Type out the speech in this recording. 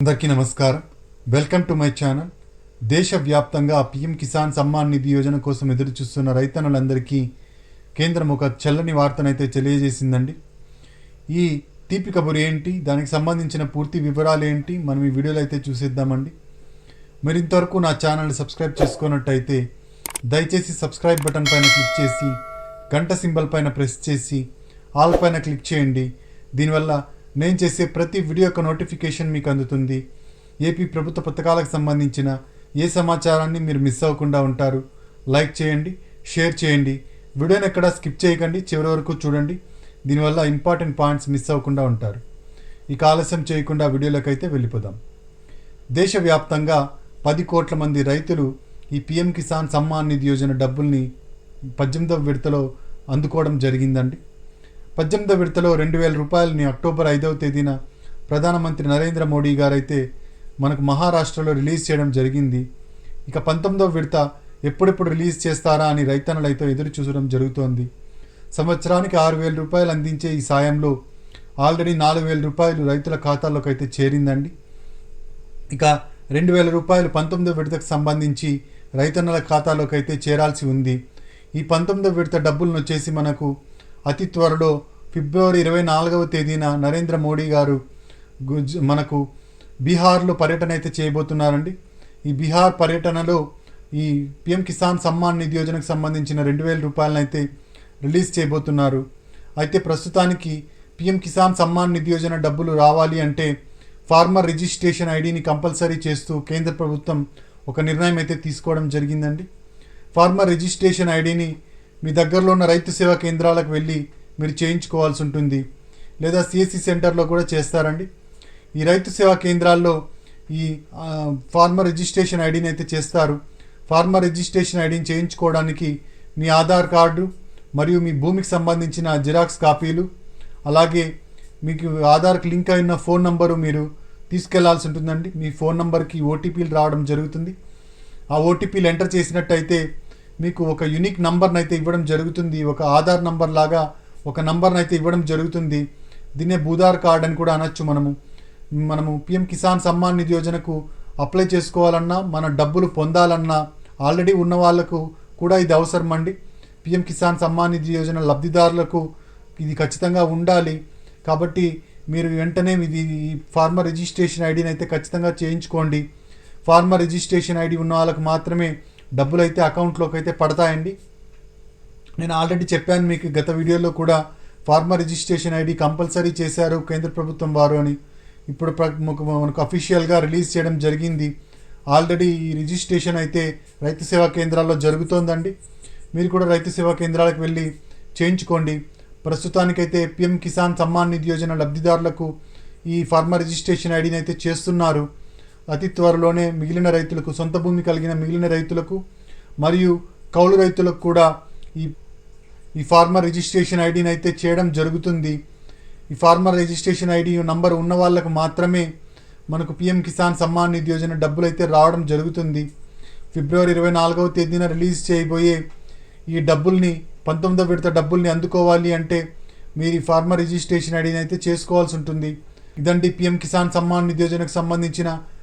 అందరికీ నమస్కారం. Welcome to my channel. దేశవ్యాప్తంగా పీఎం కిసాన్ సమ్మాన్ నిధి యోజన కోసం ఎదురు చూస్తున్న రైతన్నులందరికీ కేంద్రం ఒక చల్లని వార్తనైతే తెలియజేసిందండి. ఈ తీపి కబురు ఏంటి? దానికి సంబంధించిన పూర్తి వివరాలు ఏంటి? మనం ఈ వీడియోలో అయితే చూసేద్దామండి. మరి ఇంతవరకు నా ఛానల్ని సబ్స్క్రైబ్ చేసుకున్నట్టయితే దయచేసి సబ్స్క్రైబ్ బటన్ పైన క్లిక్ చేసి గంట సింబల్ పైన ప్రెస్ చేసి ఆల్ పైన క్లిక్ చేయండి. దీనివల్ల నేను చేసే ప్రతి వీడియో యొక్క నోటిఫికేషన్ మీకు అందుతుంది. ఏపీ ప్రభుత్వ పథకాలకు సంబంధించిన ఏ సమాచారాన్ని మీరు మిస్ అవ్వకుండా ఉంటారు లైక్ చేయండి షేర్ చేయండి. వీడియోని ఎక్కడ స్కిప్ చేయకండి చివరి వరకు చూడండి. దీనివల్ల ఇంపార్టెంట్ పాయింట్స్ మిస్ అవ్వకుండా ఉంటారు. ఇక ఆలస్యం చేయకుండా వీడియోలోకి అయితే వెళ్ళిపోదాం. దేశవ్యాప్తంగా పది కోట్ల మంది రైతులు ఈ పిఎం కిసాన్ సమ్మాన్ నిధి యోజన డబ్బుల్ని పద్దెనిమిదవ విడతలో అందుకోవడం జరిగిందండి. పద్దెనిమిదో విడతలో రెండు వేల రూపాయలని అక్టోబర్ ఐదవ తేదీన ప్రధానమంత్రి నరేంద్ర మోడీ గారైతే మనకు మహారాష్ట్రలో రిలీజ్ చేయడం జరిగింది. ఇక పంతొమ్మిదవ విడత ఎప్పుడెప్పుడు రిలీజ్ చేస్తారా అని రైతన్నలైతే ఎదురు చూసడం జరుగుతోంది. సంవత్సరానికి ఆరు వేల రూపాయలు అందించే ఈ సాయంలో ఆల్రెడీ నాలుగు వేల రూపాయలు రైతుల ఖాతాల్లోకి అయితే చేరిందండి. ఇక రెండు వేల రూపాయలు పంతొమ్మిదో విడతకు సంబంధించి రైతన్నల ఖాతాలోకి అయితే చేరాల్సి ఉంది. ఈ పంతొమ్మిదో విడత డబ్బులను వచ్చేసి మనకు అతి త్వరలో ఫిబ్రవరి ఇరవై నాలుగవ తేదీన నరేంద్ర మోడీ గారు గుజ్ మనకు బీహార్లో పర్యటన అయితే చేయబోతున్నారండి. ఈ బీహార్ పర్యటనలో ఈ పిఎం కిసాన్ సమ్మాన్ నిధి యోజనకు సంబంధించిన రెండు వేల రూపాయలను అయితే రిలీజ్ చేయబోతున్నారు. అయితే ప్రస్తుతానికి పిఎం కిసాన్ సమ్మాన్ నిధి యోజన డబ్బులు రావాలి అంటే ఫార్మర్ రిజిస్ట్రేషన్ ఐడిని కంపల్సరీ చేస్తూ కేంద్ర ప్రభుత్వం ఒక నిర్ణయం అయితే తీసుకోవడం జరిగిందండి. ఫార్మర్ రిజిస్ట్రేషన్ ఐడిని మీ దగ్గరలో ఉన్న రైతు సేవా కేంద్రాలకు వెళ్ళి మీరు చేయించుకోవాల్సి ఉంటుంది. లేదా సిఎస్సి సెంటర్లో కూడా చేస్తారండి. ఈ రైతు సేవా కేంద్రాల్లో ఈ ఫార్మర్ రిజిస్ట్రేషన్ ఐడిని అయితే చేస్తారు. ఫార్మర్ రిజిస్ట్రేషన్ ఐడిని చేయించుకోవడానికి మీ ఆధార్ కార్డు మరియు మీ భూమికి సంబంధించిన జిరాక్స్ కాపీలు అలాగే మీకు ఆధార్కి లింక్ అయిన ఫోన్ నంబరు మీరు తీసుకెళ్ళాల్సి ఉంటుందండి. మీ ఫోన్ నంబర్కి ఓటీపీలు రావడం జరుగుతుంది. ఆ ఓటీపీలు ఎంటర్ చేసినట్టయితే మీకు ఒక యునిక్ నంబర్ని అయితే ఇవ్వడం జరుగుతుంది ఒక ఆధార్ నంబర్ లాగా ఒక నంబర్ని అయితే ఇవ్వడం జరుగుతుంది. దీన్నే భూధార్ కార్డ్ అని కూడా అనొచ్చు మనము. మనము పిఎం కిసాన్ సమ్మాన్ నిధి యోజనకు అప్లై చేసుకోవాలన్నా మన డబ్బులు పొందాలన్నా ఆల్రెడీ ఉన్న వాళ్ళకు కూడా ఇది అవసరం అండి. పిఎం కిసాన్ సమ్మాన్ నిధి యోజన లబ్ధిదారులకు ఇది ఖచ్చితంగా ఉండాలి. కాబట్టి మీరు వెంటనే ఇది ఫార్మర్ రిజిస్ట్రేషన్ ఐడిని అయితే ఖచ్చితంగా చేయించుకోండి. ఫార్మర్ రిజిస్ట్రేషన్ ఐడి ఉన్న వాళ్ళకు మాత్రమే డబ్బులు అయితే అకౌంట్లోకి అయితే పడతాయండి. నేను ఆల్రెడీ చెప్పాను మీకు గత వీడియోలో కూడా ఫార్మర్ రిజిస్ట్రేషన్ ఐడి కంపల్సరీ చేశారు కేంద్ర ప్రభుత్వం వారు అని. ఇప్పుడు ప్ర- మనకు మనకు అఫీషియల్గా రిలీజ్ చేయడం జరిగింది. ఆల్రెడీ ఈ రిజిస్ట్రేషన్ అయితే రైతు సేవా కేంద్రాల్లో జరుగుతోందండి. మీరు కూడా రైతు సేవా కేంద్రాలకు వెళ్ళి చేయించుకోండి. ప్రస్తుతానికైతే పిఎం కిసాన్ సమ్మాన్ నిధి యోజన లబ్ధిదారులకు ఈ ఫార్మర్ రిజిస్ట్రేషన్ ఐడిని అయితే చేస్తున్నారు. అతి త్వరలోనే మిగిలిన రైతులకు సొంత భూమి కలిగిన మిగిలిన రైతులకు మరియు కౌలు రైతులకు కూడా ఈ ఈ ఫార్మర్ రిజిస్ట్రేషన్ ఐడిని అయితే చేయడం జరుగుతుంది. ఈ ఫార్మర్ రిజిస్ట్రేషన్ ఐడి నంబర్ ఉన్న వాళ్ళకు మాత్రమే మనకు పిఎం కిసాన్ సమ్మాన్ నిధి యోజన డబ్బులు అయితే రావడం జరుగుతుంది. ఫిబ్రవరి ఇరవై నాలుగవ తేదీన రిలీజ్ చేయబోయే ఈ డబ్బుల్ని పంతొమ్మిదవ విడత డబ్బుల్ని అందుకోవాలి అంటే మీరు ఈ ఫార్మర్ రిజిస్ట్రేషన్ ఐడిని అయితే చేసుకోవాల్సి ఉంటుంది. ఇదండి పిఎం కిసాన్ సమ్మాన్ నిధి యోజనకు సంబంధించిన